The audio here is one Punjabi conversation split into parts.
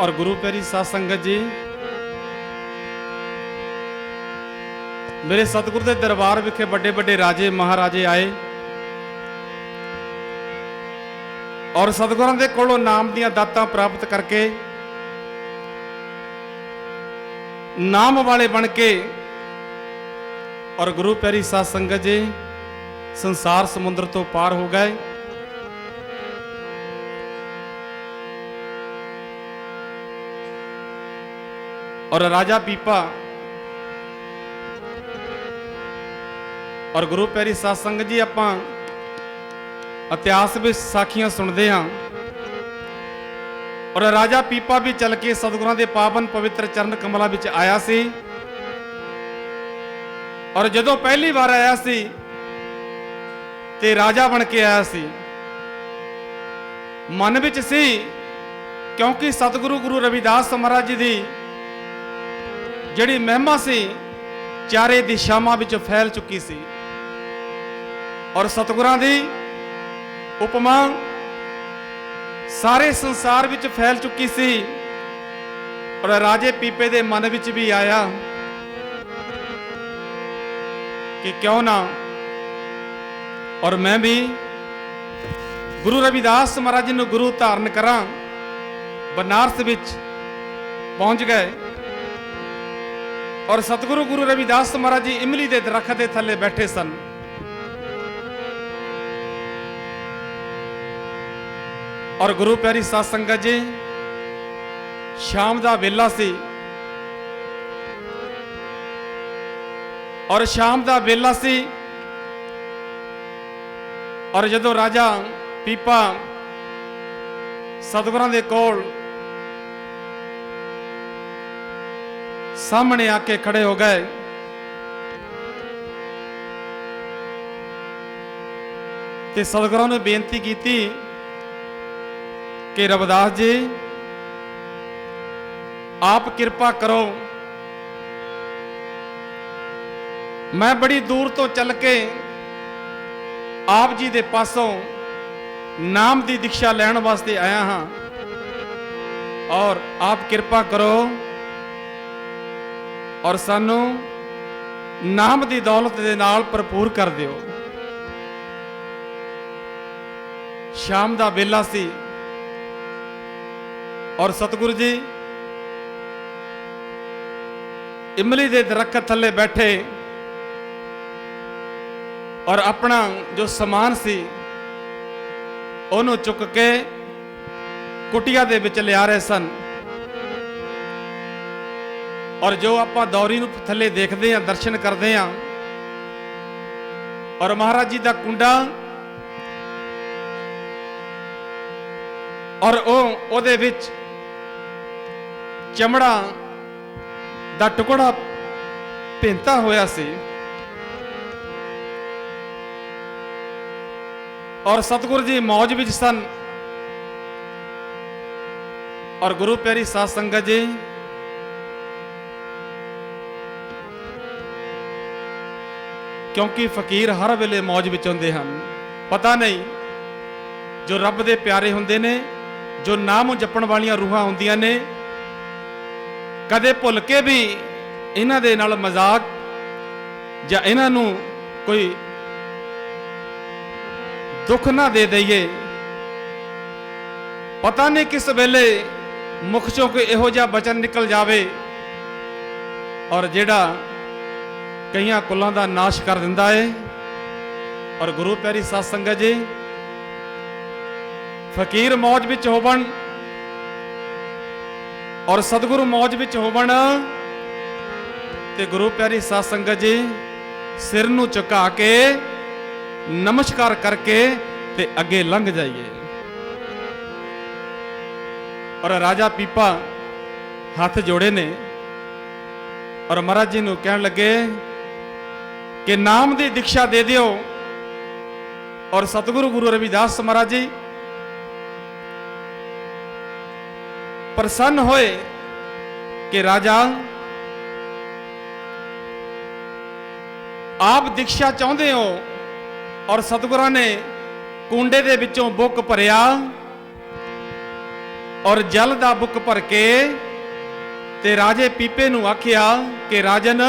ਔਰ ਗੁਰੂ ਪੈਰੀ ਸਾਧ ਸੰਗਤ ਜੀ, ਮੇਰੇ ਸਤਿਗੁਰੂ ਦੇ ਦਰਬਾਰ ਵਿਖੇ ਵੱਡੇ ਵੱਡੇ ਰਾਜੇ ਮਹਾਰਾਜੇ ਆਏ ਔਰ ਸਤਿਗੁਰਾਂ ਦੇ ਕੋਲੋਂ ਨਾਮ ਦੀਆਂ ਦਾਤਾਂ ਪ੍ਰਾਪਤ ਕਰਕੇ ਨਾਮ ਵਾਲੇ ਬਣ ਕੇ ਔਰ ਗੁਰੂ ਪੈਰੀ ਸਾਧ ਸੰਗਤ ਜੀ ਸੰਸਾਰ ਸਮੁੰਦਰ ਤੋਂ ਪਾਰ ਹੋ ਗਏ। ਔਰ ਰਾਜਾ ਪੀਪਾ ਔਰ ਗੁਰੂ ਪੈਰੀ ਸਤਸੰਗ ਜੀ, ਆਪਾਂ ਇਤਿਹਾਸ ਵਿੱਚ ਸਾਖੀਆਂ ਸੁਣਦੇ ਹਾਂ। ਔਰ ਰਾਜਾ ਪੀਪਾ ਵੀ ਚੱਲ ਕੇ ਸਤਿਗੁਰਾਂ ਦੇ ਪਾਵਨ ਪਵਿੱਤਰ ਚਰਨ ਕਮਲਾਂ ਵਿੱਚ ਆਇਆ ਸੀ। ਔਰ ਜਦੋਂ ਪਹਿਲੀ ਵਾਰ ਆਇਆ ਸੀ, ਤੇ ਰਾਜਾ ਬਣ ਕੇ ਆਇਆ ਸੀ। ਮਨ ਵਿੱਚ ਸੀ, ਕਿਉਂਕਿ ਸਤਿਗੁਰੂ ਗੁਰੂ ਰਵਿਦਾਸ ਮਹਾਰਾਜ ਜੀ ਦੀ ਜਿਹੜੀ ਮਹਿਮਾ ਸੀ, ਚਾਰੇ ਦਿਸ਼ਾਵਾਂ ਵਿੱਚ ਫੈਲ ਚੁੱਕੀ ਸੀ। ਔਰ ਸਤਿਗੁਰਾਂ ਦੀ ਉਪਮਾ ਸਾਰੇ ਸੰਸਾਰ ਵਿੱਚ ਫੈਲ ਚੁੱਕੀ ਸੀ। ਔਰ ਰਾਜੇ ਪੀਪੇ ਦੇ ਮਨ ਵਿੱਚ ਵੀ ਆਇਆ ਕਿ ਕਿਉਂ ਨਾ? ਔਰ ਮੈਂ ਵੀ ਗੁਰੂ ਰਵਿਦਾਸ ਮਹਾਰਾਜ ਜੀ ਨੂੰ ਗੁਰੂ ਧਾਰਨ ਕਰਾਂ, ਬਨਾਰਸ ਵਿੱਚ ਪਹੁੰਚ ਗਏ। ਔਰ ਸਤਿਗੁਰੂ ਗੁਰੂ ਰਵਿਦਾਸ ਮਹਾਰਾਜ ਜੀ ਇਮਲੀ ਦੇ ਦਰਖਤ ਦੇ ਥੱਲੇ ਬੈਠੇ ਸਨ। ਔਰ ਗੁਰੂ ਪਿਆਰੀ ਸਾਧ ਸੰਗਤ ਜੀ, ਸ਼ਾਮ ਦਾ ਵੇਲਾ ਸੀ। ਔਰ ਸ਼ਾਮ ਦਾ ਵੇਲਾ ਸੀ। ਔਰ ਜਦੋਂ ਰਾਜਾ ਪੀਪਾ ਸਤਿਗੁਰਾਂ ਦੇ ਕੋਲ ਸਾਹਮਣੇ ਆ ਕੇ ਖੜੇ ਹੋ ਗਏ। ਤੇ ਸਤਿਗੁਰਾਂ ਨੇ ਬੇਨਤੀ ਕੀਤੀ ਕਿ ਰਵਿਦਾਸ ਜੀ, ਆਪ ਕਿਰਪਾ ਕਰੋ। ਮੈਂ ਬੜੀ ਦੂਰ ਤੋਂ ਚੱਲ ਕੇ ਆਪ ਜੀ ਦੇ ਪਾਸੋਂ ਨਾਮ ਦੀ ਦੀਖਿਆ ਲੈਣ ਵਾਸਤੇ ਆਇਆ ਹਾਂ। ਔਰ ਆਪ ਕਿਰਪਾ ਕਰੋ। ਔਰ ਸਾਨੂੰ ਨਾਮ ਦੀ ਦੌਲਤ ਦੇ ਨਾਲ ਭਰਪੂਰ ਕਰ ਦਿਓ। ਸ਼ਾਮ ਦਾ ਵੇਲਾ ਸੀ। ਔਰ ਸਤਿਗੁਰੂ ਜੀ, ਇਮਲੀ ਦੇ ਦਰਖਤ ਥੱਲੇ ਬੈਠੇ ਔਰ ਆਪਣਾ ਜੋ ਸਮਾਨ ਸੀ, ਉਹਨੂੰ ਚੁੱਕ ਕੇ ਕੁਟੀਆ ਦੇ ਵਿੱਚ ਲਿਆ ਰਹੇ ਸਨ। ਔਰ ਜੋ ਆਪਾਂ ਦੌਰੀ ਨੂੰ ਥੱਲੇ ਦੇਖਦੇ ਹਾਂ, ਦਰਸ਼ਨ ਕਰਦੇ ਹਾਂ, ਔਰ ਮਹਾਰਾਜ ਜੀ ਦਾ ਕੁੰਡਾ ਔਰ ਉਹ, ਉਹਦੇ ਵਿੱਚ ਚਮੜਾ ਦਾ ਟੁਕੜਾ ਭਿੰਤਾ ਹੋਇਆ ਸੀ। ਔਰ ਸਤਿਗੁਰੂ ਜੀ ਮੌਜ ਵਿੱਚ ਸਨ। ਔਰ ਗੁਰੂ ਪਿਆਰੀ ਸਾਧ ਸੰਗਤ ਜੀ ਕਿਉਂਕਿ ਫਕੀਰ ਹਰ ਵੇਲੇ ਮੌਜ ਵਿੱਚ ਹੁੰਦੇ ਹਨ। ਪਤਾ ਨਹੀਂ ਜੋ ਰੱਬ ਦੇ ਪਿਆਰੇ ਹੁੰਦੇ ਨੇ, ਜੋ ਨਾਮ ਜਪਣ ਵਾਲੀਆਂ ਰੂਹਾਂ ਹੁੰਦੀਆਂ ਨੇ, ਕਦੇ ਭੁੱਲ ਕੇ ਵੀ ਇਹਨਾਂ ਦੇ ਨਾਲ ਮਜ਼ਾਕ ਜਾਂ ਇਹਨਾਂ ਨੂੰ ਕੋਈ ਦੁੱਖ ਨਾ ਦੇ ਦਈਏ। ਪਤਾ ਨਹੀਂ ਕਿਸ ਵੇਲੇ ਮੁਖ ਚੋਂ ਕੋਈ ਇਹੋ ਜਿਹਾ ਬਚਨ ਨਿਕਲ ਜਾਵੇ ਔਰ ਜਿਹੜਾ ਕਈਆਂ ਕੁੱਲਾਂ ਦਾ ਨਾਸ਼ ਕਰ ਦਿੰਦਾ ਏ। ਔਰ ਗੁਰੂ ਪਿਆਰੀ ਸਾਧ ਸੰਗਤ ਜੀ, ਫਕੀਰ ਮੌਜ ਵਿੱਚ ਹੋਵਣ ਔਰ ਸਤਿਗੁਰੂ ਮੌਜ ਵਿੱਚ ਹੋਵਣ ਤੇ ਗੁਰੂ ਪਿਆਰੀ ਸਾਧ ਸੰਗਤ ਜੀ ਸਿਰ ਨੂੰ ਝੁਕਾ ਕੇ ਨਮਸਕਾਰ ਕਰਕੇ ਤੇ ਅੱਗੇ ਲੰਘ ਜਾਈਏ। ਔਰ ਰਾਜਾ ਪੀਪਾ ਹੱਥ ਜੋੜੇ ਨੇ ਔਰ ਮਹਾਰਾਜ ਜੀ ਨੂੰ ਕਹਿਣ ਲੱਗੇ ਕਿ ਨਾਮ ਦੀ ਦੀਖਿਆ ਦੇ ਦਿਓ। ਔਰ ਸਤਿਗੁਰੂ ਗੁਰੂ ਰਵਿਦਾਸ ਮਹਾਰਾਜ ਜੀ ਪ੍ਰਸੰਨ ਹੋਏ ਕਿ ਰਾਜਾ, ਆਪ ਦੀਖਿਆ ਚਾਹੁੰਦੇ ਹੋ ਔਰ ਸਤਿਗੁਰਾਂ ਨੇ ਕੁੰਡੇ ਦੇ ਵਿੱਚੋਂ ਬੁੱਕ ਭਰਿਆ ਔਰ ਜਲ ਦਾ ਬੁੱਕ ਭਰ ਕੇ ਤੇ ਰਾਜੇ ਪੀਪੇ ਨੂੰ ਆਖਿਆ ਕਿ ਰਾਜਨ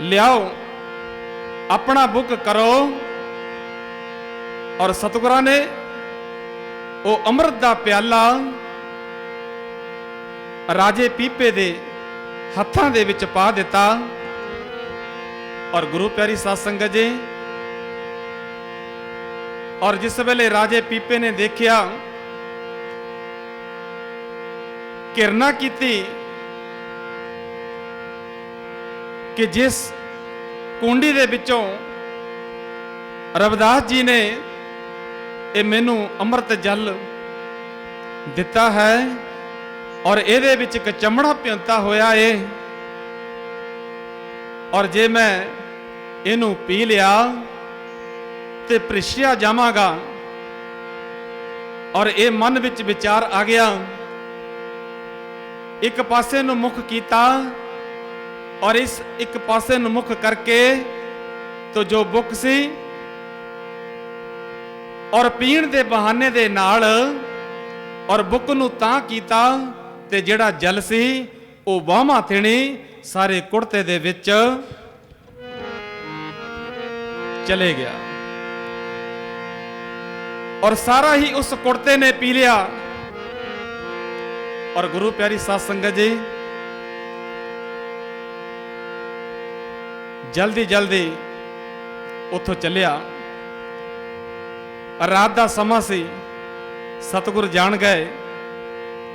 ਲਿਆਓ, ਆਪਣਾ ਬੁੱਕ ਕਰੋ। ਔਰ ਸਤਿਗੁਰਾਂ ਨੇ ਉਹ ਅੰਮ੍ਰਿਤ ਦਾ ਪਿਆਲਾ ਰਾਜੇ ਪੀਪੇ ਦੇ ਹੱਥਾਂ ਦੇ ਵਿੱਚ ਪਾ ਦਿੱਤਾ। ਔਰ ਗੁਰੂ ਪਿਆਰੀ ਸਾਧ ਸੰਗਤ ਜੀ, ਔਰ ਜਿਸ ਵੇਲੇ ਰਾਜੇ ਪੀਪੇ ਨੇ ਦੇਖਿਆ ਕਿਰਨਾ ਕੀਤੀ ਕਿ ਜਿਸ ਕੁੰਡੀ ਦੇ ਵਿੱਚੋਂ ਰਵਿਦਾਸ ਜੀ ਨੇ ਇਹ ਮੈਨੂੰ ਅੰਮ੍ਰਿਤ ਜਲ ਦਿੱਤਾ ਹੈ ਔਰ ਇਹਦੇ ਵਿੱਚ ਇੱਕ ਚਮੜਾ ਪਿੰਤਾ ਹੋਇਆ ਏ। ਔਰ ਜੇ ਮੈਂ ਇਹਨੂੰ ਪੀ ਲਿਆ ਤੇ ਪ੍ਰਿਸ਼ਿਆ ਜਾਵਾਂਗਾ ਔਰ ਇਹ ਮਨ ਵਿੱਚ ਵਿਚਾਰ ਆ ਗਿਆ। ਇੱਕ ਪਾਸੇ ਨੂੰ ਮੁਖ ਕੀਤਾ ਔਰ ਇਸ ਇੱਕ ਪਾਸੇ ਨੂੰ ਮੁਖ ਕਰਕੇ ਤੋ ਜੋ ਬੁੱਕ ਸੀ ਔਰ ਪੀਣ ਦੇ ਬਹਾਨੇ ਦੇ ਨਾਲ ਔਰ ਬੁੱਕ ਨੂੰ ਤਾਂ ਕੀਤਾ ਤੇ ਜਿਹੜਾ ਜਲ ਸੀ, ਉਹ ਵਾਹਮਾ ਥਿਣੀ ਸਾਰੇ ਕੁੜਤੇ ਦੇ ਵਿੱਚ ਚਲੇ ਗਿਆ। ਔਰ ਸਾਰਾ ਹੀ ਉਸ ਕੁੜਤੇ ਨੇ ਪੀ ਲਿਆ। ਔਰ ਗੁਰੂ ਪਿਆਰੀ ਸਾਧ ਸੰਗਤ ਜੀ ਜਲਦੀ ਜਲਦੀ ਉੱਥੋਂ ਚੱਲਿਆ। ਰਾਤ ਦਾ ਸਮਾਂ ਸੀ। ਸਤਿਗੁਰ ਜਾਣ ਗਏ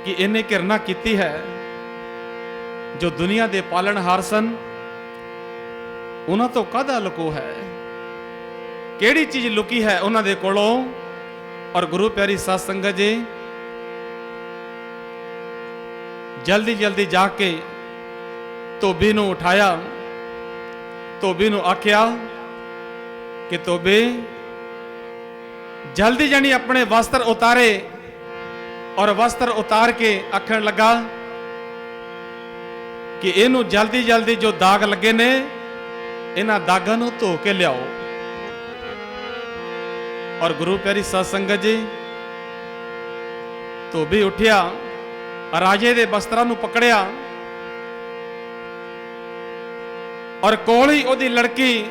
ਕਿ ਇਹਨੇ ਕਿਰਨਾ ਕੀਤੀ ਹੈ। ਜੋ ਦੁਨੀਆ ਦੇ ਪਾਲਣਹਾਰ ਸਨ, ਉਹਨਾਂ ਤੋਂ ਕਾਹਦਾ ਲੁਕੋ ਹੈ? ਕਿਹੜੀ ਚੀਜ਼ ਲੁਕੀ ਹੈ ਉਹਨਾਂ ਦੇ ਕੋਲੋਂ? ਔਰ ਗੁਰੂ ਪਿਆਰੀ ਸਾਧ ਸੰਗਤ ਜੀ, ਜਲਦੀ ਜਲਦੀ ਜਾ ਕੇ ਧੋਬੀ ਨੂੰ ਉਠਾਇਆ। ਧੋਬੀ ਨੂੰ ਆਖਿਆ ਕਿ ਧੋਬੇ, ਜਲਦੀ ਜਾਨੀ ਆਪਣੇ ਵਸਤਰ ਉਤਾਰੇ ਔਰ ਵਸਤਰ ਉਤਾਰ ਕੇ ਆਖਣ ਲੱਗਾ ਕਿ ਇਹਨੂੰ ਜਲਦੀ ਜਲਦੀ ਜੋ ਦਾਗ ਲੱਗੇ ਨੇ, ਇਹਨਾਂ ਦਾਗਾਂ ਨੂੰ ਧੋ ਕੇ ਲਿਆਓ। ਔਰ ਗੁਰੂ ਪਿਆਰੀ ਸਾਧ ਸੰਗਤ ਜੀ, ਧੋਬੀ ਉੱਠਿਆ, ਰਾਜੇ ਦੇ ਵਸਤਰਾਂ ਨੂੰ ਪਕੜਿਆ ਔਰ ਕੋਲ ਹੀ ਉਹਦੀ ਲੜਕੀ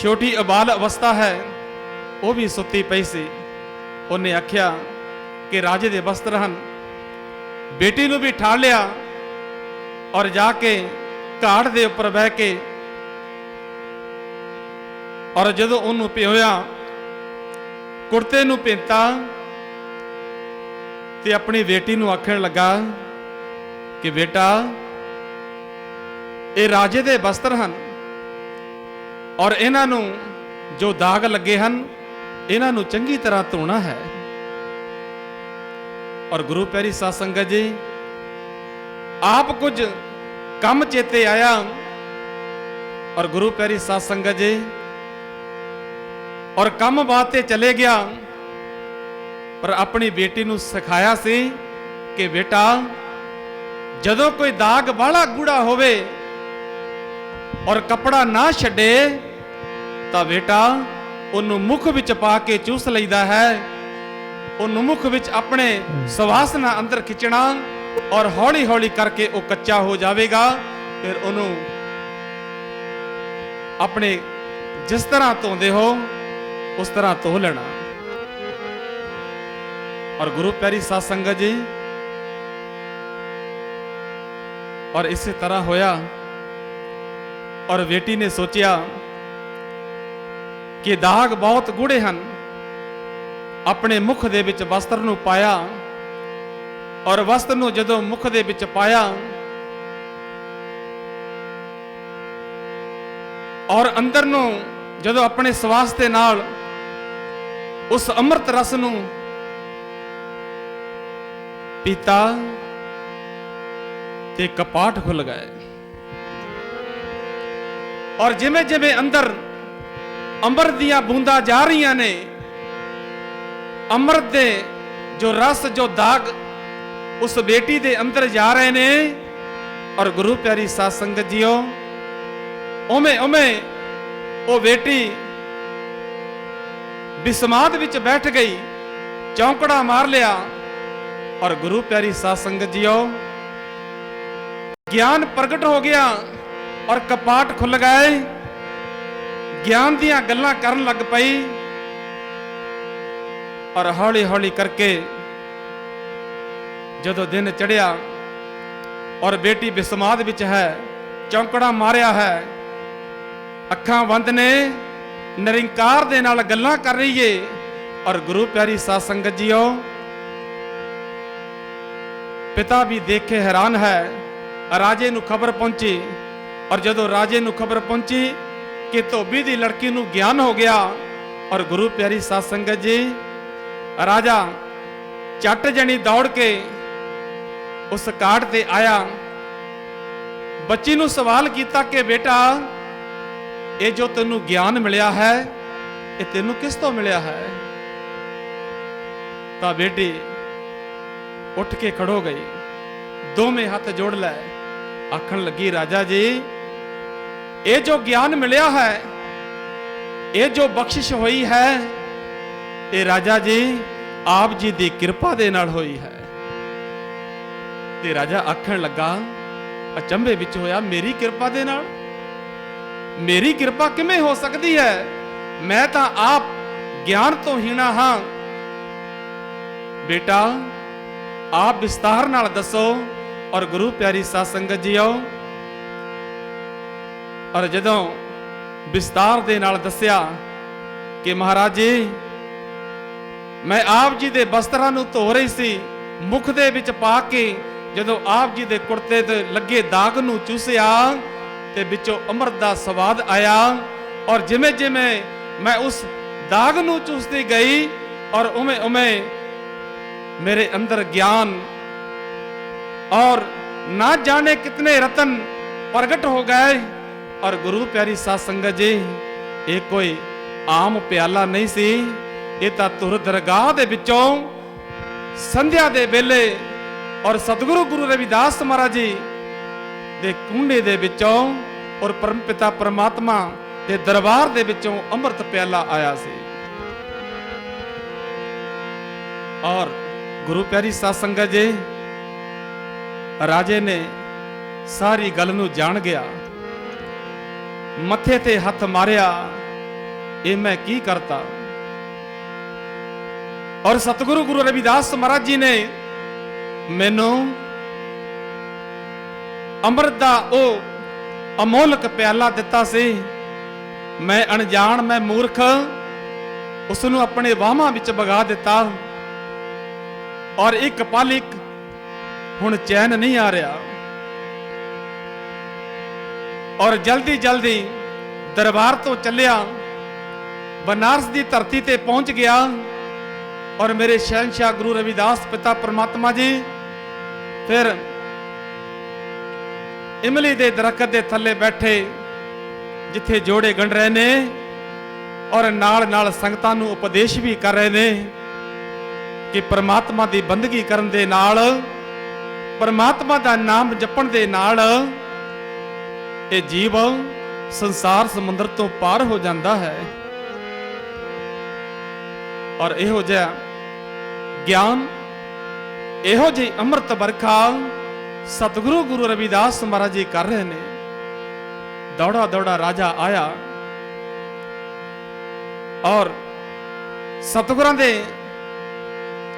ਛੋਟੀ ਅਬਾਲ ਅਵਸਥਾ ਹੈ, ਉਹ ਵੀ ਸੁੱਤੀ ਪਈ ਸੀ। ਉਹਨੇ ਆਖਿਆ ਕਿ ਰਾਜੇ ਦੇ ਵਸਤਰ ਹਨ। ਬੇਟੀ ਨੂੰ ਵੀ ਠਾਲ ਲਿਆ ਔਰ ਜਾ ਕੇ ਘਾੜ ਦੇ ਉੱਪਰ ਬਹਿ ਕੇ ਔਰ ਜਦੋਂ ਉਹਨੂੰ ਪਿਓਇਆ, ਕੁੜਤੇ ਨੂੰ ਪੇਂਤਾ ਤੇ ਆਪਣੀ ਬੇਟੀ ਨੂੰ ਆਖਣ ਲੱਗਾ ਕਿ ਬੇਟਾ ਇਹ ਰਾਜੇ ਦੇ ਵਸਤਰ ਹਨ। ਔਰ ਇਹਨਾਂ ਨੂੰ ਜੋ ਦਾਗ ਲੱਗੇ ਹਨ, ਇਹਨਾਂ ਨੂੰ ਚੰਗੀ ਤਰ੍ਹਾਂ ਧੋਣਾ ਹੈ। ਔਰ ਗੁਰੂ ਪੈਰੀ ਸਾਧ ਸੰਗਤ ਜੀ, ਆਪ ਕੁਝ ਕੰਮ ਚੇਤੇ ਆਇਆ। ਔਰ ਗੁਰੂ ਪੈਰੀ ਸਾਧ ਸੰਗਤ ਜੀ, ਔਰ ਕੰਮ ਬਾਤ ਤੇ ਚਲੇ ਗਿਆ। ਪਰ ਆਪਣੀ ਬੇਟੀ ਨੂੰ ਸਿਖਾਇਆ ਸੀ ਕਿ ਬੇਟਾ, ਜਦੋਂ ਕੋਈ ਦਾਗ ਬਾਹਲਾ ਗੂੜਾ ਹੋਵੇ ਔਰ ਕਪੜਾ ਨਾ ਛੱਡੇ, ਤਾਂ ਬੇਟਾ ਉਹਨੂੰ ਮੁਖ ਵਿੱਚ ਪਾ ਕੇ ਚੂਸ ਲਈਦਾ ਹੈ। ਉਹਨੂੰ ਮੁਖ ਵਿੱਚ ਆਪਣੇ ਸਵਾਸਨਾ ਅੰਦਰ ਖਿੱਚਣਾ ਔਰ ਹੌਲੀ ਹੌਲੀ ਕਰਕੇ ਉਹ ਕੱਚਾ ਹੋ ਜਾਵੇਗਾ। ਫਿਰ ਉਹਨੂੰ ਆਪਣੇ ਜਿਸ ਤਰ੍ਹਾਂ ਧੋਂਦੇ ਹੋ, ਉਸ ਤਰ੍ਹਾਂ ਧੋ ਲੈਣਾ। ਔਰ ਗੁਰੂ ਪਿਆਰੀ ਸਾਧ ਸੰਗਤ ਜੀ, ਔਰ ਇਸੇ ਤਰ੍ਹਾਂ ਹੋਇਆ ਔਰ ਬੇਟੀ ਨੇ ਸੋਚਿਆ ਕਿ ਦਾਗ ਬਹੁਤ ਗੂੜੇ ਹਨ। ਆਪਣੇ ਮੁਖ ਦੇ ਵਿੱਚ ਵਸਤਰ ਨੂੰ ਪਾਇਆ ਔਰ ਵਸਤਰ ਨੂੰ ਜਦੋਂ ਮੁਖ ਦੇ ਵਿੱਚ ਪਾਇਆ ਔਰ ਅੰਦਰ ਨੂੰ ਜਦੋਂ ਆਪਣੇ ਸਵਾਸ ਦੇ ਨਾਲ ਉਸ ਅੰਮ੍ਰਿਤ ਰਸ ਨੂੰ ਪੀਤਾ ਤੇ ਕਪਾਟ ਖੁੱਲ ਗਏ। ਔਰ ਜਿਵੇਂ ਜਿਵੇਂ ਅੰਦਰ ਅੰਮ੍ਰਿਤ ਦੀਆਂ ਬੂੰਦਾਂ ਜਾ ਰਹੀਆਂ ਨੇ, ਅੰਮ੍ਰਿਤ ਦੇ ਜੋ ਰਸ, ਜੋ ਦਾਗ ਉਸ ਬੇਟੀ ਦੇ ਅੰਦਰ ਜਾ ਰਹੇ ਨੇ। ਔਰ ਗੁਰੂ ਪਿਆਰੀ ਸਾਧ ਸੰਗਤ ਜੀਓ ਉਵੇਂ ਉਵੇਂ ਉਹ ਬੇਟੀ ਬਿਸਮਾਦ ਵਿੱਚ ਬੈਠ ਗਈ, ਚੌਂਕੜਾ ਮਾਰ ਲਿਆ। ਔਰ ਗੁਰੂ ਪਿਆਰੀ ਸਾਧ ਸੰਗਤ ਜੀਓ, ਗਿਆਨ ਪ੍ਰਗਟ ਹੋ ਗਿਆ। ਔਰ ਕਪਾਟ ਖੁੱਲ ਗਏ। ਗਿਆਨ ਦੀਆਂ ਗੱਲਾਂ ਕਰਨ ਲੱਗ ਪਈ। ਔਰ ਹੌਲੀ ਹੌਲੀ ਕਰਕੇ ਜਦੋਂ ਦਿਨ ਚੜਿਆ ਔਰ ਬੇਟੀ ਬਿਸਮਾਦ ਵਿੱਚ ਹੈ, ਚੌਂਕੜਾ ਮਾਰਿਆ ਹੈ, ਅੱਖਾਂ ਬੰਦ ਨੇ, ਨਿਰੰਕਾਰ ਦੇ ਨਾਲ ਗੱਲਾਂ ਕਰ ਰਹੀ ਏ। ਔਰ ਗੁਰੂ ਪਿਆਰੀ ਸਾਧ ਸੰਗਤ ਜੀਓ, ਪਿਤਾ ਵੀ ਦੇਖ ਕੇ ਹੈਰਾਨ ਹੈ, ਰਾਜੇ ਨੂੰ ਖਬਰ ਪਹੁੰਚੀ। ਔਰ ਜਦੋਂ ਰਾਜੇ ਨੂੰ ਖਬਰ ਪਹੁੰਚੀ ਕਿ ਧੋਬੀ ਦੀ ਲੜਕੀ ਨੂੰ ਗਿਆਨ ਹੋ ਗਿਆ ਔਰ ਗੁਰੂ ਪਿਆਰੀ ਸਾਧ ਸੰਗਤ ਜੀ, ਰਾਜਾ ਚੱਟ ਜਣੀ ਦੌੜ ਕੇ ਉਸ ਕਾਟ ਤੇ ਆਇਆ। ਬੱਚੀ ਨੂੰ ਸਵਾਲ ਕੀਤਾ ਕਿ ਬੇਟਾ, ਇਹ ਜੋ ਤੈਨੂੰ ਗਿਆਨ ਮਿਲਿਆ ਹੈ, ਇਹ ਤੈਨੂੰ ਕਿਸ ਤੋਂ ਮਿਲਿਆ ਹੈ? ਤਾਂ ਬੇਟੀ ਉੱਠ ਕੇ ਖੜੋ ਗਈ। ਦੋਵੇਂ ਹੱਥ ਜੋੜ ਲੈ। ਆਖਣ ਲੱਗੀ, ਰਾਜਾ ਜੀ ਇਹ ਜੋ ਗਿਆਨ ਮਿਲਿਆ ਹੈ, ਇਹ ਜੋ ਬਖਸ਼ਿਸ਼ ਹੋਈ ਹੈ, ਇਹ ਰਾਜਾ ਜੀ ਆਪ ਜੀ ਦੀ ਕਿਰਪਾ ਦੇ ਨਾਲ ਹੋਈ ਹੈ। ਤੇ ਰਾਜਾ ਆਖਣ ਲੱਗਾ, ਅਚੰਭੇ ਵਿੱਚ ਹੋਇਆ ਮੇਰੀ ਕਿਰਪਾ ਦੇ ਨਾਲ। ਮੇਰੀ ਕਿਰਪਾ ਕਿਵੇਂ ਹੋ ਸਕਦੀ ਹੈ? ਮੈਂ ਤਾਂ ਆਪ ਗਿਆਨ ਤੋਂ ਹੀਣਾ ਹਾਂ। ਬੇਟਾ, ਆਪ ਵਿਸਤਾਰ ਨਾਲ ਦੱਸੋ ਔਰ ਗੁਰੂ ਪਿਆਰੀ ਸਾਧ ਸੰਗਤ ਜੀਓ ਔਰ ਜਦੋਂ ਵਿਸਤਾਰ ਦੇ ਨਾਲ ਦੱਸਿਆ ਕਿ ਮਹਾਰਾਜ ਜੀ, ਮੈਂ ਆਪ ਜੀ ਦੇ ਬਸਤਰਾਂ ਨੂੰ ਧੋ ਰਹੀ ਸੀ, ਮੁਖ ਦੇ ਵਿੱਚ ਪਾ ਕੇ ਜਦੋਂ ਆਪ ਜੀ ਦੇ ਕੁੜਤੇ ਤੇ ਲੱਗੇ ਦਾਗ ਨੂੰ ਚੂਸਿਆ ਤੇ ਵਿੱਚੋਂ ਅਮਰ ਦਾ ਸਵਾਦ ਆਇਆ ਔਰ ਜਿਵੇਂ ਜਿਵੇਂ ਮੈਂ ਉਸ ਦਾਗ ਨੂੰ ਚੂਸਦੀ ਗਈ ਔਰ ਉਵੇਂ ਉਵੇਂ ਮੇਰੇ ਅੰਦਰ ਗਿਆਨ ਔਰ ਨਾ ਜਾਣੇ ਕਿਤਨੇ ਰਤਨ ਪ੍ਰਗਟ ਹੋ ਗਏ। ਔਰ ਗੁਰੂ ਪਿਆਰੀ ਸਾਧ ਸੰਗਤ ਜੀ, ਇਹ ਕੋਈ ਆਮ ਪਿਆਲਾ ਨਹੀਂ ਸੀ। ਇਹ ਤਾਂ ਤੁਰ ਦਰਗਾਹ ਦੇ ਵਿੱਚੋਂ ਸੰਧਿਆ ਦੇ ਵੇਲੇ ਔਰ ਸਤਿਗੁਰੂ ਗੁਰੂ ਰਵਿਦਾਸ ਮਹਾਰਾਜ ਜੀ ਦੇ ਕੁੰਡੇ ਦੇ ਵਿੱਚੋਂ ਔਰ ਪਰਮ ਪਿਤਾ ਪਰਮਾਤਮਾ ਦੇ ਦਰਬਾਰ ਦੇ ਵਿੱਚੋਂ ਅੰਮ੍ਰਿਤ ਪਿਆਲਾ ਆਇਆ ਸੀ। ਔਰ ਗੁਰੂ ਪਿਆਰੀ ਸਾਧ ਸੰਗਤ ਜੀ, ਰਾਜੇ ਨੇ ਸਾਰੀ ਗੱਲ ਨੂੰ ਜਾਣ ਗਿਆ। ਮੱਥੇ ਤੇ ਹੱਥ ਮਾਰਿਆ, ਇਹ ਮੈਂ ਕੀ ਕਰਤਾ? ਔਰ ਸਤਿਗੁਰੂ ਗੁਰੂ ਰਵਿਦਾਸ ਮਹਾਰਾਜ ਜੀ ਨੇ ਮੈਨੂੰ ਅੰਮ੍ਰਿਤ ਦਾ ਉਹ ਅਮੋਲਕ ਪਿਆਲਾ ਦਿੱਤਾ ਸੀ। ਮੈਂ ਅਣਜਾਣ, ਮੈਂ ਮੂਰਖ ਉਸ ਨੂੰ ਆਪਣੇ ਵਾਹਾਂ ਵਿੱਚ ਵਗਾ ਦਿੱਤਾ। ਔਰ ਇੱਕ ਪਲ ਇੱਕ ਹੁਣ ਚੈਨ ਨਹੀਂ ਆ ਰਿਹਾ। ਔਰ ਜਲਦੀ ਜਲਦੀ ਦਰਬਾਰ ਤੋਂ ਚੱਲਿਆ। ਬਨਾਰਸ ਦੀ ਧਰਤੀ ਤੇ ਪਹੁੰਚ ਗਿਆ ਔਰ ਮੇਰੇ ਸ਼ਹਿਨशाह ਗੁਰੂ ਰਵਿਦਾਸ ਪਿਤਾ ਪਰਮਾਤਮਾ ਜੀ, ਫਿਰ ਇਮਲੀ ਦੇ ਦਰਖਤ ਦੇ ਥੱਲੇ ਬੈਠੇ, ਜਿੱਥੇ ਜੋੜੇ ਗੰਢ ਰਹੇ ਨੇ ਔਰ ਨਾਲ ਨਾਲ ਸੰਗਤਾਂ ਨੂੰ ਉਪਦੇਸ਼ ਵੀ ਕਰ ਰਹੇ ਨੇ ਕਿ ਪ੍ਰਮਾਤਮਾ ਦੀ ਬੰਦਗੀ ਕਰਨ ਦੇ ਨਾਲ, ਪਰਮਾਤਮਾ ਦਾ ਨਾਮ ਜਪਣ ਦੇ ਨਾਲ ਇਹ ਜੀਵ ਸੰਸਾਰ ਸਮੁੰਦਰ ਤੋਂ ਪਾਰ ਹੋ ਜਾਂਦਾ ਹੈ। ਔਰ ਇਹੋ ਜਿਹਾ ਗਿਆਨ, ਇਹੋ ਜਿਹੀ ਅੰਮ੍ਰਿਤ ਵਰਖਾ ਸਤਿਗੁਰੂ ਗੁਰੂ ਰਵਿਦਾਸ ਮਹਾਰਾਜ ਜੀ ਕਰ ਰਹੇ ਨੇ। ਦੌੜਾ ਦੌੜਾ ਰਾਜਾ ਆਇਆ। ਔਰ ਸਤਿਗੁਰਾਂ ਦੇ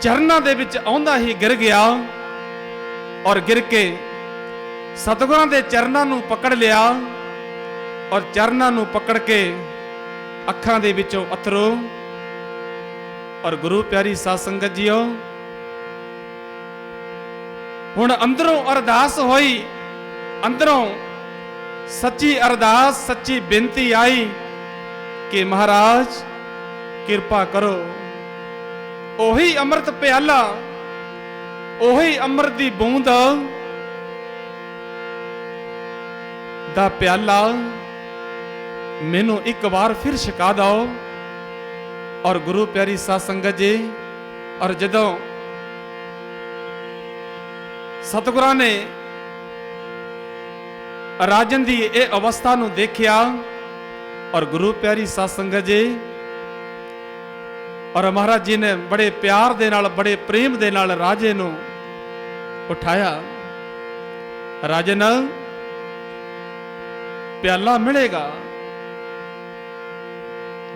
ਚਰਨਾਂ ਦੇ ਵਿੱਚ ਆਉਂਦਾ ਹੀ ਗਿਰ ਗਿਆ। ਔਰ ਗਿਰ ਕੇ ਸਤਿਗੁਰਾਂ ਦੇ ਚਰਨਾਂ ਨੂੰ ਪਕੜ ਲਿਆ ਔਰ ਚਰਨਾਂ ਨੂੰ ਪਕੜ ਕੇ ਅੱਖਾਂ ਦੇ ਵਿੱਚੋਂ ਅਥਰੂ। ਔਰ ਗੁਰੂ ਪਿਆਰੀ ਸਾਧ ਸੰਗਤ ਜੀਓ, ਹੁਣ ਅੰਦਰੋਂ ਅਰਦਾਸ ਹੋਈ, ਅੰਦਰੋਂ ਸੱਚੀ ਅਰਦਾਸ, ਸੱਚੀ ਬੇਨਤੀ ਆਈ ਕਿ ਮਹਾਰਾਜ ਕਿਰਪਾ ਕਰੋ। ਉਹੀ ਅੰਮ੍ਰਿਤ ਪਿਆਲਾ, ਉਹੀ ਅੰਮ੍ਰਿਤ ਦੀ ਬੂੰਦ ਦਾ ਪਿਆਲਾ, ਮੈਨੂੰ ਇੱਕ ਵਾਰ ਫਿਰ ਛਕਾ ਦਿਓ। ਔਰ ਗੁਰੂ ਪਿਆਰੀ ਸਾਧ ਸੰਗਤ ਜੀ, ਔਰ ਜਦੋਂ ਸਤਿਗੁਰਾਂ ਨੇ ਰਾਜਨ ਦੀ ਇਹ ਅਵਸਥਾ ਨੂੰ ਦੇਖਿਆ, ਔਰ ਗੁਰੂ ਪਿਆਰੀ ਸਾਧ ਸੰਗਤ ਜੀ, ਔਰ ਮਹਾਰਾਜ ਜੀ ਨੇ ਬੜੇ ਪਿਆਰ ਦੇ ਨਾਲ, ਬੜੇ ਪ੍ਰੇਮ ਦੇ ਨਾਲ ਰਾਜੇ ਨੂੰ ਉਠਾਇਆ। ਰਾਜਨ ਪਿਆਲਾ ਮਿਲੇਗਾ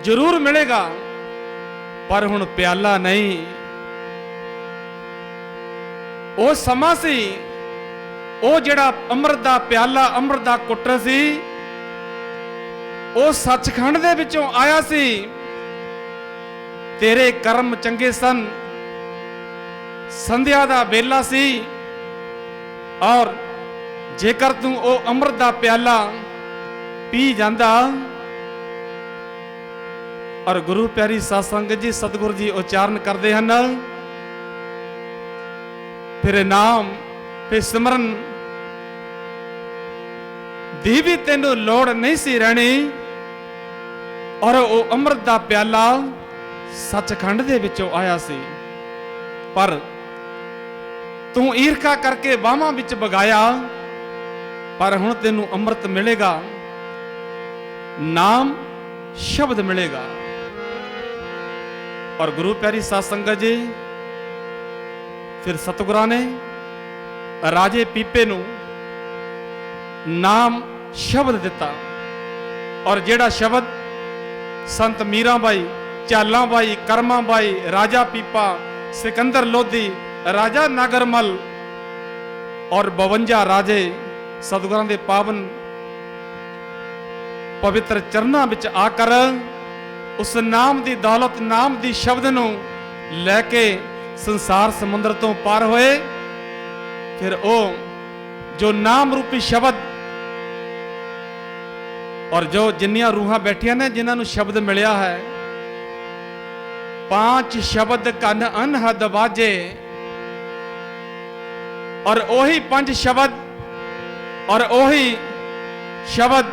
ਜ਼ਰੂਰ ਮਿਲੇਗਾ ਪਰ ਹੁਣ ਪਿਆਲਾ ਨਹੀਂ ਉਹ ਸਮਾਂ ਸੀ ਉਹ ਜਿਹੜਾ ਅੰਮ੍ਰਿਤ ਦਾ ਪਿਆਲਾ ਅੰਮ੍ਰਿਤ ਦਾ ਕੁੱਟਰ ਸੀ ਉਹ ਸੱਚਖੰਡ ਦੇ ਵਿੱਚੋਂ ਆਇਆ ਸੀ ਤੇਰੇ ਕਰਮ ਚੰਗੇ ਸਨ ਸੰਧਿਆ ਦਾ ਵੇਲਾ ਸੀ ਔਰ ਜੇਕਰ ਤੂੰ ਉਹ ਅੰਮ੍ਰਿਤ ਦਾ ਪਿਆਲਾ ਪੀ ਜਾਂਦਾ। ਔਰ ਗੁਰੂ ਪਿਆਰੀ ਸਾਧ ਜੀ, ਸਤਿਗੁਰ ਜੀ ਉਚਾਰਨ ਕਰਦੇ ਹਨ। ਫਿਰ ਨਾਮ, ਫਿਰ ਸਿਮਰਨ। ਦੀ ਵੀ ਤੈਨੂੰ ਲੋੜ ਨਹੀਂ ਸੀ ਰਹਿਣੀ। ਔਰ ਉਹ ਅੰਮ੍ਰਿਤ ਦਾ ਪਿਆਲਾ ਸੱਚਖੰਡ ਦੇ ਵਿੱਚੋਂ ਆਇਆ ਸੀ। ਪਰ ਤੂੰ ਈਰਖਾ ਕਰਕੇ ਬਾਹਾਂ ਵਿੱਚ ਬਗਾਇਆ ਪਰ ਹੁਣ ਤੈਨੂੰ ਅੰਮ੍ਰਿਤ ਮਿਲੇਗਾ। ਨਾਮ ਸ਼ਬਦ ਮਿਲੇਗਾ। ਔਰ ਗੁਰੂ ਪਿਆਰੀ ਸਾਧ ਸੰਗਤ ਜੀ, ਫਿਰ ਸਤਿਗੁਰਾਂ ਨੇ ਰਾਜੇ ਪੀਪੇ ਨੂੰ ਨਾਮ ਸ਼ਬਦ ਦਿੱਤਾ। ਔਰ ਜਿਹੜਾ ਸ਼ਬਦ ਸੰਤ ਮੀਰਾਂ ਬਾਈ ਚਾਲਾਂ ਬਾਈ, ਕਰਮਾਂ ਬਾਈ, ਰਾਜਾ ਪੀਪਾ, ਸਿਕੰਦਰ ਲੋਧੀ, ਰਾਜਾ ਨਗਰਮਲ ਔਰ 52 ਰਾਜੇ ਸਤਿਗੁਰਾਂ ਦੇ ਪਾਵਨ ਪਵਿੱਤਰ ਚਰਨਾਂ ਵਿੱਚ ਆ ਕਰ। ਉਸ ਨਾਮ ਦੀ ਦੌਲਤ, ਨਾਮ ਦੀ ਸ਼ਬਦ ਨੂੰ ਲੈ ਕੇ ਸੰਸਾਰ ਸਮੁੰਦਰ ਤੋਂ ਪਾਰ ਹੋਏ। ਫਿਰ ਉਹ ਜੋ ਨਾਮ ਰੂਪੀ ਸ਼ਬਦ ਔਰ ਜੋ ਜਿੰਨੀਆਂ ਰੂਹਾਂ ਬੈਠੀਆਂ ਨੇ, ਜਿਨ੍ਹਾਂ ਨੂੰ ਸ਼ਬਦ ਮਿਲਿਆ ਹੈ, ਪਾਂਚ ਸ਼ਬਦ ਕੰਨ ਅਨਹਦ ਵਾਜੇ। ਔਰ ਉਹੀ ਪੰਜ ਸ਼ਬਦ ਔਰ ਉਹੀ ਸ਼ਬਦ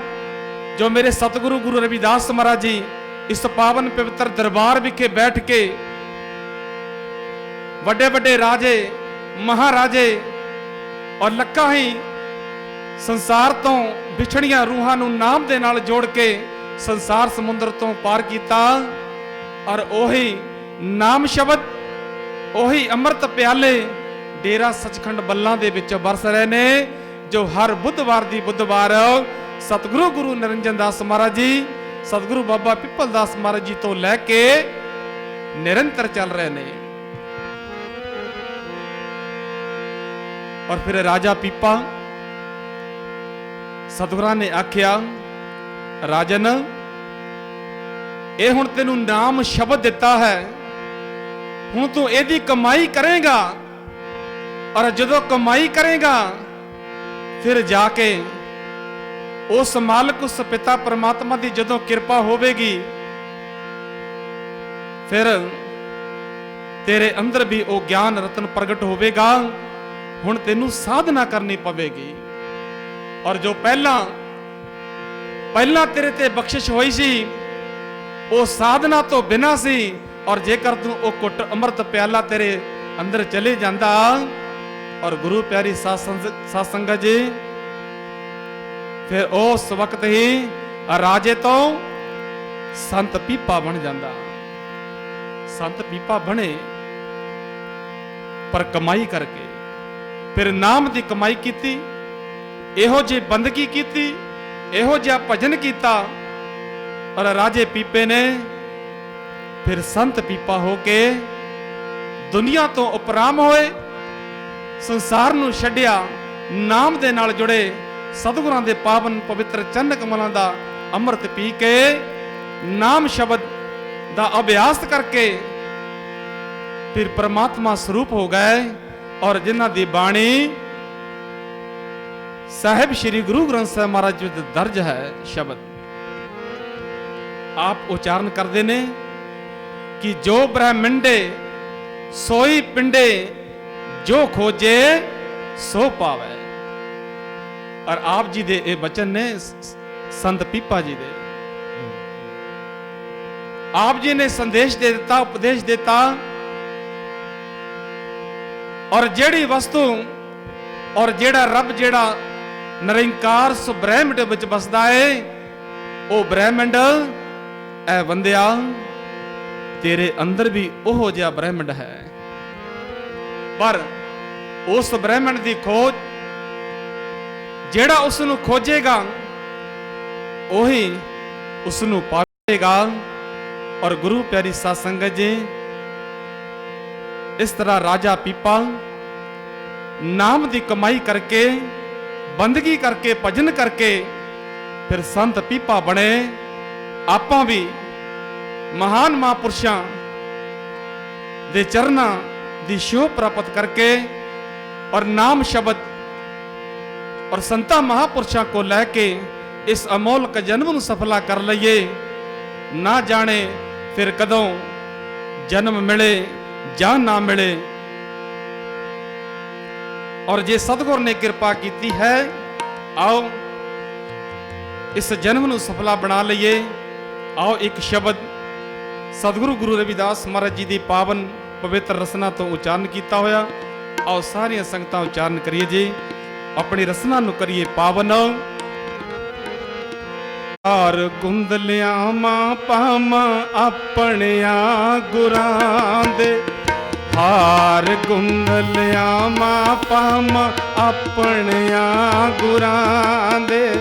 ਜੋ ਮੇਰੇ ਸਤਿਗੁਰੂ ਗੁਰੂ ਰਵਿਦਾਸ ਮਹਾਰਾਜ ਜੀ ਇਸ ਪਾਵਨ ਪਵਿੱਤਰ ਦਰਬਾਰ ਵਿਖੇ ਬੈਠ ਕੇ ਵੱਡੇ ਵੱਡੇ ਰਾਜੇ, ਮਹਾਰਾਜੇ ਔਰ ਲੱਖਾਂ ਹੀ ਸੰਸਾਰ ਤੋਂ ਵਿਛੜੀਆਂ ਰੂਹਾਂ ਨੂੰ ਨਾਮ ਦੇ ਨਾਲ ਜੋੜ ਕੇ ਸੰਸਾਰ ਸਮੁੰਦਰ ਤੋਂ ਪਾਰ ਕੀਤਾ ਔਰ ਉਹੀ ਨਾਮ ਸ਼ਬਦ, ਉਹੀ ਅੰਮ੍ਰਿਤ ਪਿਆਲੇ ਡੇਰਾ ਸਚਖੰਡ ਬੱਲਾਂ ਦੇ ਵਿੱਚ ਵਰਸ ਰਹੇ ਨੇ, ਜੋ ਹਰ ਬੁੱਧਵਾਰ ਦੀ ਬੁੱਧਵਾਰ ਸਤਿਗੁਰੂ ਗੁਰੂ ਨਿਰੰਜਨ ਦਾਸ ਮਹਾਰਾਜ ਜੀ, ਸਤਿਗੁਰੂ ਬਾਬਾ ਪਿੱਪਲ ਦਾਸ ਮਹਾਰਾਜ ਜੀ ਤੋਂ ਲੈ ਕੇ ਨਿਰੰਤਰ ਚੱਲ ਰਹੇ ਨੇ। ਔਰ ਫਿਰ ਰਾਜਾ ਪੀਪਾ ਸਤਿਗੁਰਾਂ ਨੇ ਆਖਿਆ, ਰਾਜਨ, ਇਹ ਹੁਣ ਤੈਨੂੰ ਨਾਮ ਸ਼ਬਦ ਦਿੱਤਾ ਹੈ। ਹੁਣ ਤੂੰ ਇਹਦੀ ਕਮਾਈ ਕਰੇਗਾ। ਔਰ ਜਦੋਂ ਕਮਾਈ ਕਰੇਗਾ, ਫਿਰ ਜਾ ਕੇ ਉਸ ਮਾਲਕ, ਉਸ ਪਿਤਾ ਪਰਮਾਤਮਾ ਦੀ ਜਦੋਂ ਕਿਰਪਾ ਹੋਵੇਗੀ, ਫਿਰ ਤੇਰੇ ਅੰਦਰ ਵੀ ਉਹ ਗਿਆਨ ਰਤਨ ਪ੍ਰਗਟ ਹੋਵੇਗਾ। ਹੁਣ ਤੈਨੂੰ ਸਾਧਨਾ ਕਰਨੀ ਪਵੇਗੀ। ਔਰ ਜੋ ਪਹਿਲਾਂ ਪਹਿਲਾਂ ਤੇਰੇ ਤੇ ਬਖਸ਼ਿਸ਼ ਹੋਈ ਸੀ, ਉਹ ਸਾਧਨਾ ਤੋਂ ਬਿਨਾ ਸੀ। ਔਰ ਜੇਕਰ ਤੂੰ ਉਹ ਕੁੱਟ ਅੰਮ੍ਰਿਤ ਪਿਆਲਾ ਤੇਰੇ ਅੰਦਰ ਚਲੇ ਜਾਂਦਾ। ਔਰ ਗੁਰੂ ਪਿਆਰੀ ਸਾਧ ਸੰਗ- ਸਾਧ ਸੰਗਤ ਜੀ ਫਿਰ ਉਸ ਵਕਤ ਹੀ ਰਾਜੇ ਤੋਂ ਸੰਤ ਪੀਪਾ ਬਣ ਜਾਂਦਾ। ਸੰਤ ਪੀਪਾ ਬਣੇ ਪਰ ਕਮਾਈ ਕਰਕੇ। ਫਿਰ ਨਾਮ ਦੀ ਕਮਾਈ ਕੀਤੀ, ਇਹੋ ਜਿਹੀ ਬੰਦਗੀ ਕੀਤੀ, ਇਹੋ ਜਿਹਾ ਭਜਨ ਕੀਤਾ। ਔਰ ਰਾਜੇ ਪੀਪੇ ਨੇ ਫਿਰ ਸੰਤ ਪੀਪਾ ਹੋ ਕੇ ਦੁਨੀਆ ਤੋਂ ਉਪਰਾਮ ਹੋਏ, ਸੰਸਾਰ ਨੂੰ ਛੱਡਿਆ, ਨਾਮ ਦੇ ਨਾਲ ਜੁੜੇ। ਸਤਿਗੁਰਾਂ ਦੇ ਪਾਵਨ ਪਵਿੱਤਰ ਚੰਨ ਕਮਲਾਂ ਦਾ ਅੰਮ੍ਰਿਤ ਪੀ ਕੇ ਨਾਮ ਸ਼ਬਦ ਦਾ ਅਭਿਆਸ ਕਰਕੇ ਫਿਰ ਪ੍ਰਮਾਤਮਾ ਸਰੂਪ ਹੋ ਗਏ ਔਰ ਜਿਨ੍ਹਾਂ ਦੀ ਬਾਣੀ ਸਾਹਿਬ ਸ੍ਰੀ ਗੁਰੂ ਗ੍ਰੰਥ ਸਾਹਿਬ ਮਹਾਰਾਜ ਜੀ ਵਿੱਚ ਦਰਜ ਹੈ ਸ਼ਬਦ। ਆਪ ਉਚਾਰਨ ਕਰਦੇ ਨੇ ਕਿ ਜੋ ਬ੍ਰਹਮੰਡੇ ਸੋਈ ਪਿੰਡੇ, ਜੋ ਖੋਜੇ ਸੋ ਪਾਵੇ। ਔਰ ਆਪ ਜੀ ਦੇ ਇਹ ਬਚਨ ਨੇ ਸੰਤ ਪੀਪਾ ਜੀ ਦੇ। ਆਪ ਜੀ ਨੇ ਸੰਦੇਸ਼ ਦੇ ਦਿੱਤਾ, ਉਪਦੇਸ਼ ਦਿੱਤਾ ਔਰ ਜਿਹੜੀ ਵਸਤੂ ਔਰ ਜਿਹੜਾ ਰੱਬ ਜਿਹੜਾ ਨਿਰੰਕਾਰ ਸੁਬ੍ਰਹਿਮੰਡ ਵਿੱਚ ਵਸਦਾ ਏ, ਉਹ ਬ੍ਰਹਿਮੰਡ, ਐ ਬੰਦਿਆ ਤੇਰੇ ਅੰਦਰ ਵੀ ਉਹੋ ਜਿਹਾ ਬ੍ਰਹਿਮੰਡ ਹੈ। ਪਰ ਉਸ ਬ੍ਰਹਿਮੰਡ ਦੀ ਖੋਜ ਜਿਹੜਾ ਉਸ ਨੂੰ ਖੋਜੇਗਾ, ਉਹੀ ਉਸ ਨੂੰ ਪਾਵੇਗਾ ਔਰ ਗੁਰੂ ਪਿਆਰੀ ਸਾਧ ਸੰਗਤ ਜੀ, ਇਸ ਤਰ੍ਹਾਂ ਰਾਜਾ ਪੀਪਾ ਨਾਮ ਦੀ ਕਮਾਈ ਕਰਕੇ, ਬੰਦਗੀ ਕਰਕੇ, ਭਜਨ ਕਰਕੇ ਫਿਰ ਸੰਤ ਪੀਪਾ ਬਣੇ। ਆਪਾਂ ਵੀ ਮਹਾਨ ਮਹਾਂਪੁਰਸ਼ਾਂ ਦੇ ਚਰਨਾਂ ਦੀ ਸ਼ੋਭ ਪ੍ਰਾਪਤ ਕਰਕੇ ਔਰ ਨਾਮ ਸ਼ਬਦ ਔਰ ਸੰਤਾ ਮਹਾਪੁਰਸ਼ਾਂ ਕੋ ਲੈ ਕੇ ਇਸ ਅਮੋਲਕ ਜਨਮ ਨੂੰ ਸਫਲਾ ਕਰ ਲਈਏ ਨਾ ਜਾਣੇ ਫਿਰ ਕਦੋਂ ਜਨਮ ਮਿਲੇ ਜਾਂ ਨਾ ਮਿਲੇ ਔਰ ਜੇ ਸਤਿਗੁਰ ਨੇ ਕਿਰਪਾ ਕੀਤੀ ਹੈ ਆਓ ਇਸ ਜਨਮ ਨੂੰ ਸਫਲਾ ਬਣਾ ਲਈਏ ਆਓ ਇੱਕ ਸ਼ਬਦ ਸਤਿਗੁਰੂ ਗੁਰੂ ਰਵਿਦਾਸ ਮਹਾਰਾਜ ਜੀ ਦੀ ਪਾਵਨ ਪਵਿੱਤਰ ਰਸਨਾ ਤੋਂ ਉਚਾਰਨ ਕੀਤਾ ਹੋਇਆ ਆਓ ਸਾਰੀਆਂ ਸੰਗਤਾਂ ਉਚਾਰਨ ਕਰੀਏ ਜੀ ਆਪਣੀ ਰਸਨਾ ਨੂੰ ਕਰੀਏ ਪਾਵਨ। ਹਾਰ ਕੁੰਦਲਿਆਂ ਮਾਂ ਪਾਵਾਂ ਆਪਣਿਆਂ ਗੁਰਾਂ ਦੇ। ਹਾਰ ਗੁੰਦਲਿਆਂ ਮਾਂ ਪਾਵਾਂ ਆਪਣਿਆਂ ਗੁਰਾਂ ਦੇ।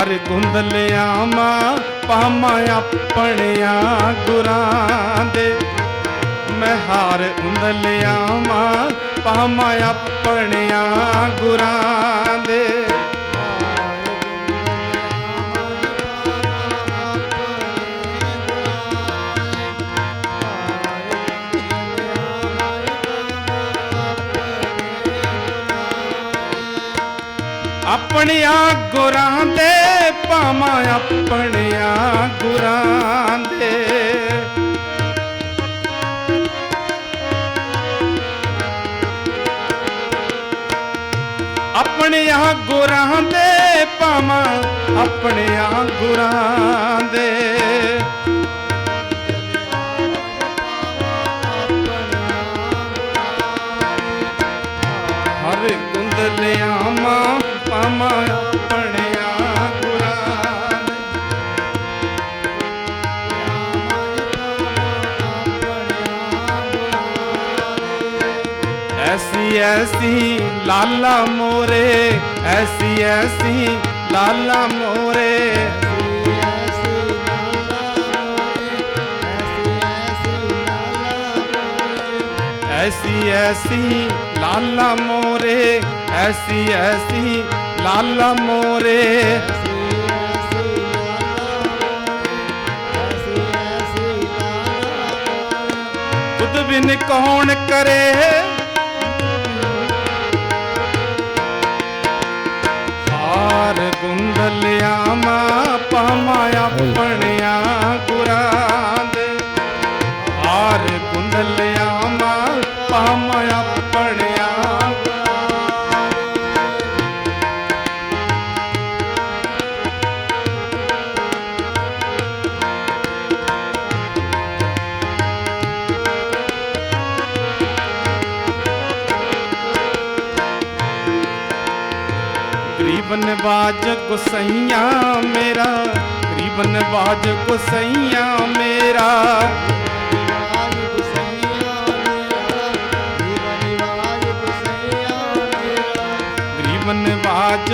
ਹਾਰ ਗੁੰਦਲਿਆਂ ਮਾਂ ਪਾਵਾਂ ਆਪਣਿਆਂ ਗੁਰਾਂ ਦੇ। ਮੈਂ ਹਾਰ ਗੁੰਦਲਿਆਂ ਮਾਂ ਪਾਵਾਂ ਆਪਣਿਆਂ ਗੁਰਾਂ ਦੇ। ਆਪਣਿਆਂ ਗੁਰਾਂ ਦੇ ਪਾਵਾਂ ਆਪਣਿਆਂ ਗੁਰਾਂ ਦੇ। ਆਪਣਿਆਂ ਗੁਰਾਂ ਦੇ, ਭਾਵਾਂ ਆਪਣਿਆਂ ਗੁਰਾਂ ਦੇ। ਹਰ ਗੁੰਦਲਿਆਂ ਮਾਂ ਪਾਵਾਂ ਆਪਣਿਆਂ ਗੁਰਾਂ ਐਸੀ ਐਸੀ ਲਾਲਾ ਮੋਰੇ, ਐਸੀ ਐਸੀ ਲਾਲਾ ਮੋਰੇ। ਐਸੀ ਐਸੀ ਲਾਲਾ ਮੋਰੇ, ਐਸੀ ਐਸੀ ਲਾਲਾ ਮੋਰੇ। ਤੁਧ ਬਿਨ ਕੌਣ ਕਰੇ। ਹਾਰ ਗੁੰਦਲਿਆਂ ਮਾਂ ਪਾਵਾਂ ਆਪਣਿਆਂ ਗਰੀਬ ਨਵਾਜ ਗੁਸਈਆ ਮੇਰਾ ਗਰੀਬ ਨਵਾਜ ਗੁਸਈਆ ਮੇਰਾ। ਗਰੀਬ ਨਵਾਜ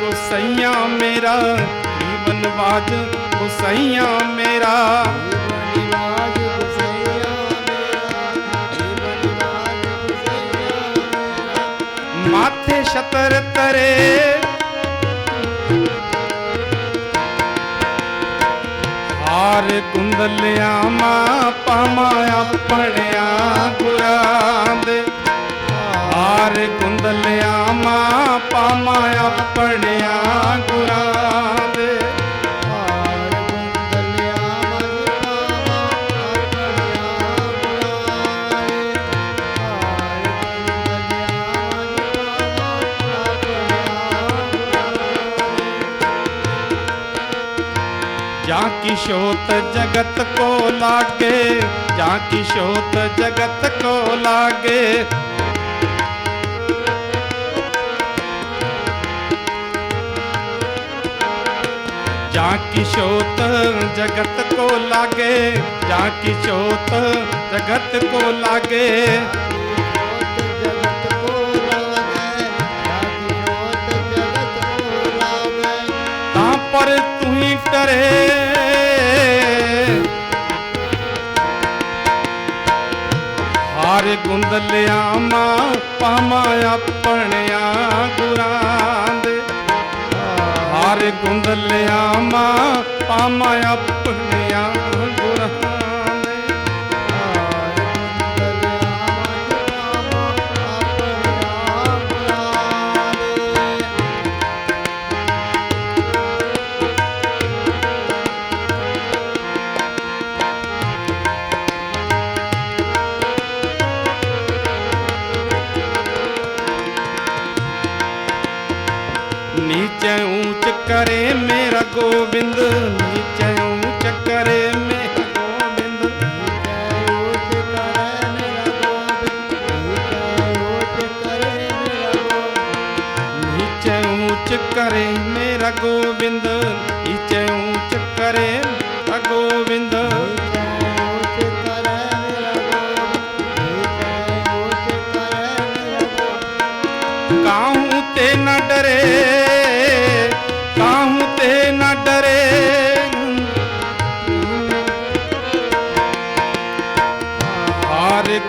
ਗੁਸਈਆ ਮੇਰਾ ਗਰੀਬ ਨਵਾਜ ਗੁਸਈਆ ਮੇਰਾ। ਮਾਥੇ ਛਤਰ ਤਰੇ ਹਾਰ ਕੁੰਦਲਿਆਂ ਮਾਂ ਪਾਵਾਂ ਆਪਣਿਆਂ ਗੁਰਾਂ ਦੇ। ਹਾਰ ਕੁੰਦਲਿਆਂ ਮਾਂ ਪਾਵਾਂ ਆਪਣਿਆਂ ਗੁਰਾਂ ਜਾਂ ਜਾਂ ਕੀ ਸ਼ੋਤ ਜਗਤ ਕੋ ਲਾਗੇ ਜਾਂ ਕੀ ਸ਼ੋਤ ਜਗਤ ਕੋ ਲਾਗੇ ਜਾਂ ਕੀ ਸ਼ੋਤ ਜਗਤ ਕੋ ਲਾਗੇ ਜਾਂ ਕੀ ਸ਼ੋਤ ਜਗਤ ਕੋ ਹਾਰ ਗੁੰਦਲਿਆ ਮਾਂ ਪਾਮਾ ਆਪਣਿਆ ਗੁਰਾਂ ਦੇ ਹਾਰ ਗੁੰਦਲਿਆ ਮਾਂ ਪਾਮਾ ਆਪਣਿਆ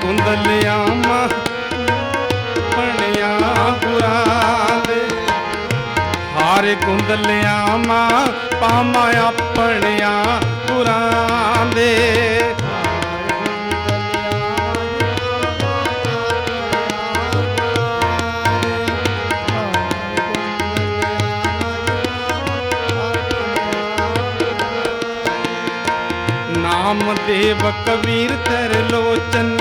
ਕੁੰਦਲਿਆਂ ਮਾ ਬਣਿਆ ਪੁਰਾਵੇ ਹਾਰੇ ਕੁੰਦਲਿਆਂ ਮਾ ਪਾਮਾ ਆਪਣਿਆ ਪੁਰਾਵੇ ਨਾਮ ਦੇਵ ਕਬੀਰ ਤਰ ਲੋਚਨ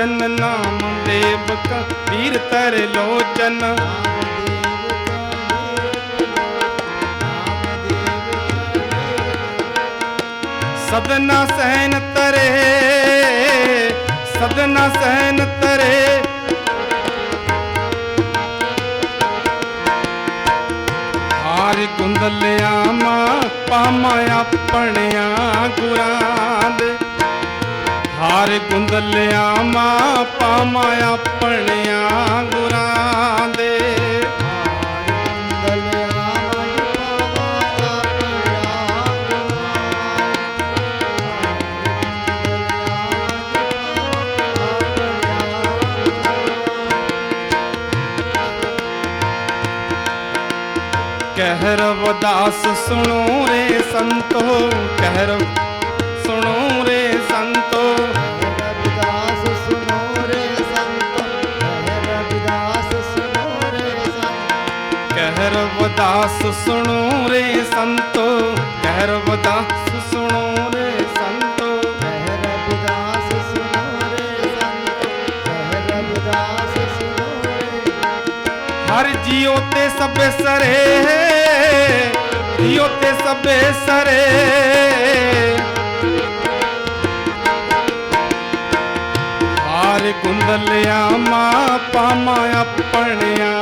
ਲੋਚਨ ਨਾਮ ਦੇਵ ਕਬੀਰ ਤਰ ਲੋਚਨ ਸਦਨਾ ਸਹਿਨ ਤਰੇ, ਸਦਨਾ ਸਹਿਨ ਤਰੇ। ਹਾਰ ਕੁੰਦਲਿਆ ਮਾਂ ਪਾਮਾ ਆਪਣਿਆ ਗੁਰਾਂ ਦੇ ਹਾਰ ਕੁੰਦਲਿਆ ਮਾਂ ਪਾਮਾ ਆਪਣਿਆ ਗੁਰਾਂ ਦੇ। ਕਹਿ ਰਵਦਾਸ ਸੁਣੋ ਰੇ ਸੰਤੋ ਕਹਿ ਰਵ ਰਵਦਾਸ ਸੁਣੋ ਰੇ ਸੰਤੋ ਕਹਿ ਰਵਦਾਸ ਸੁਣੋ ਰੇ ਸੰਤੋ। ਕਹਿ ਰਵਿਦਾਸ ਸੁਨੋ ਰੇ ਸੰਤ ਕਹਿ ਰਵਿਦਾਸ ਸੁਨੋ ਰੇ ਹਰ ਜੀਉ ਤੇ ਸਭੇ ਸਰੇ ਜੀਉ ਤੇ ਸਭੇ ਸਰੇ। ਹਾਰ ਕੁੰਦਲਿਆ ਮਾਂ ਪਾਮਾ ਆਪਣਿਆ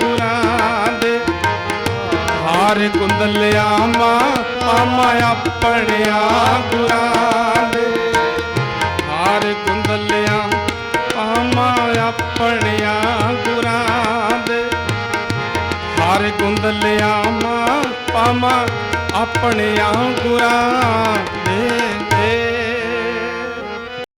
ਗੁਰਾਂ। ਦੇ ਹਾਰ ਕੁੰਦਲਿਆ ਮਾਂ ਪਾਮਾ ਆਪਣਿਆ ਗੁਰਾਂ ਦੇ ਹਾਰ ਕੁੰਦਲਿਆ ਪਾਮਾ ਆਪਣਿਆ ਗੁਰਾਂ ਦੇ ਹਾਰ ਕੁੰਦਲਿਆ ਮਾਂ ਪਾਮਾ ਆਪਣਿਆ ਗੁਰਾਂ